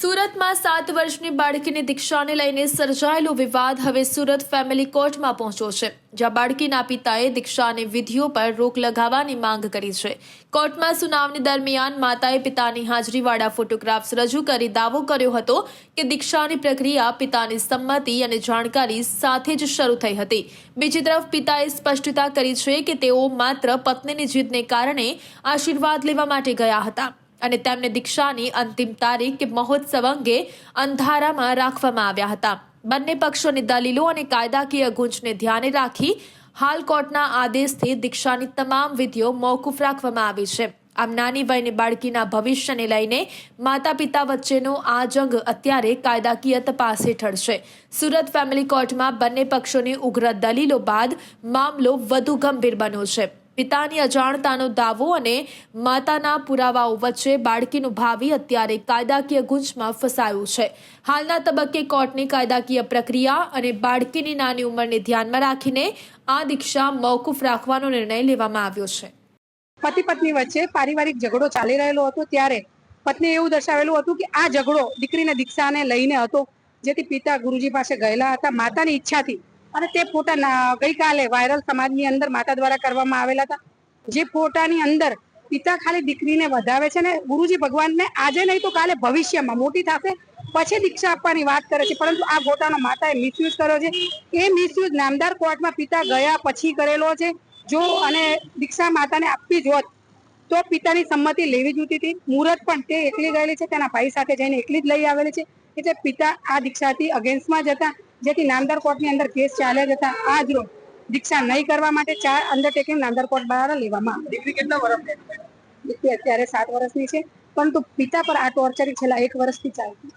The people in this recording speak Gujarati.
સુરતમાં સાત વર્ષની બાળકીની દીક્ષાને લઈને સર્જાયેલો વિવાદ હવે સુરત ફેમિલી કોર્ટમાં પહોંચ્યો છે, જ્યાં બાળકીના પિતાએ દીક્ષાને વિધિઓ પર રોક લગાવવાની માંગ કરી છે. કોર્ટમાં સુનાવણી દરમિયાન માતાએ પિતાની હાજરીવાળા ફોટોગ્રાફ્સ રજૂ કરી દાવો કર્યો હતો કે દીક્ષાની પ્રક્રિયા પિતાની સંમતિ અને જાણકારી સાથે જ શરૂ થઈ હતી. બીજી તરફ પિતાએ સ્પષ્ટતા કરી છે કે તેઓ માત્ર પત્નીની જીદને કારણે આશીર્વાદ લેવા માટે ગયા હતા. અને તેમને દીક્ષાની અંતિમ તારીખ કે મહોત્સવ અંગે અંધારામાં રાખવામાં આવ્યા હતા. બંને પક્ષોની દલીલો અને કાયદાકીય ગુંજને ધ્યાને રાખી હાલ કોર્ટના આદેશથી દીક્ષાની તમામ વિધિઓ મોકૂફ રાખવામાં આવી છે. આમ નાની વયની બાળકીના ભવિષ્યને લઈને માતા પિતા વચ્ચેનો આ જંગ અત્યારે કાયદાકીય તપાસ હેઠળ છે. સુરત ફેમિલી કોર્ટમાં બંને પક્ષોની ઉગ્ર દલીલો બાદ મામલો વધુ ગંભીર બન્યો છે. પિતાની અજાણતાનો દાવો અને માતાના પુરાવાઓ વચ્ચે બાળકીનું ભાવિ અત્યારે કાયદાકીય ગુંજમાં ફસાયું છે. હાલના તબક્કે કોર્ટની કાયદાકીય પ્રક્રિયા અને બાળકીની નાની ઉંમરને ધ્યાનમાં રાખીને આ દીક્ષા મોકૂફ રાખવાનો નિર્ણય લેવામાં આવ્યો છે. પતિ પત્ની વચ્ચે પારિવારિક ઝઘડો ચાલી રહેલો હતો ત્યારે પત્ની એવું દર્શાવેલું હતું કે આ ઝઘડો દીકરીને દીક્ષાને લઈને હતો, જેથી પિતા ગુરુજી પાસે ગયેલા હતા. માતાની ઈચ્છાથી અને તે ફોટા ગઈકાલે વાયરલ સમાજની અંદર માતા દ્વારા કરવામાં આવેલા હતા. જે ફોટાની અંદર પિતા ખાલી દીકરીને વધાવે છે ને ગુરુજી ભગવાનને આજે નહીં તો કાલે ભવિષ્યમાં મોટી થશે, પછી દીક્ષા આપવાની વાત કરે છે. પરંતુ આ ફોટાનો માતાએ મિસયુઝ કર્યો છે. એ મિસયુઝ નામદાર કોર્ટમાં પિતા ગયા પછી કરેલો છે. જો અને દીક્ષા માતાને આપવી જ હોત, તો પિતાની સંમતિ લેવી જોતી હતી મુહૂર્ત પણ તે એકલી ગયેલી છે. તેના ભાઈ સાથે જઈને એકલી જ લઈ આવેલી છે. એટલે પિતા આ દીક્ષાથી અગેન્સ્ટમાં જતા જેથી નાંદર કોર્ટની અંદર કેસ ચાલ્યા જતા આજ રોજ દીક્ષા નહીં કરવા માટે ચાર અંડરટેકિંગ નાંદર કોર્ટ બહાર લેવામાં આવે. દીકરી કેટલા વર્ષની અત્યારે સાત વર્ષની છે પરંતુ પિતા પર આ ટોર્ચરિંગ છેલ્લા એક વર્ષથી ચાલતી.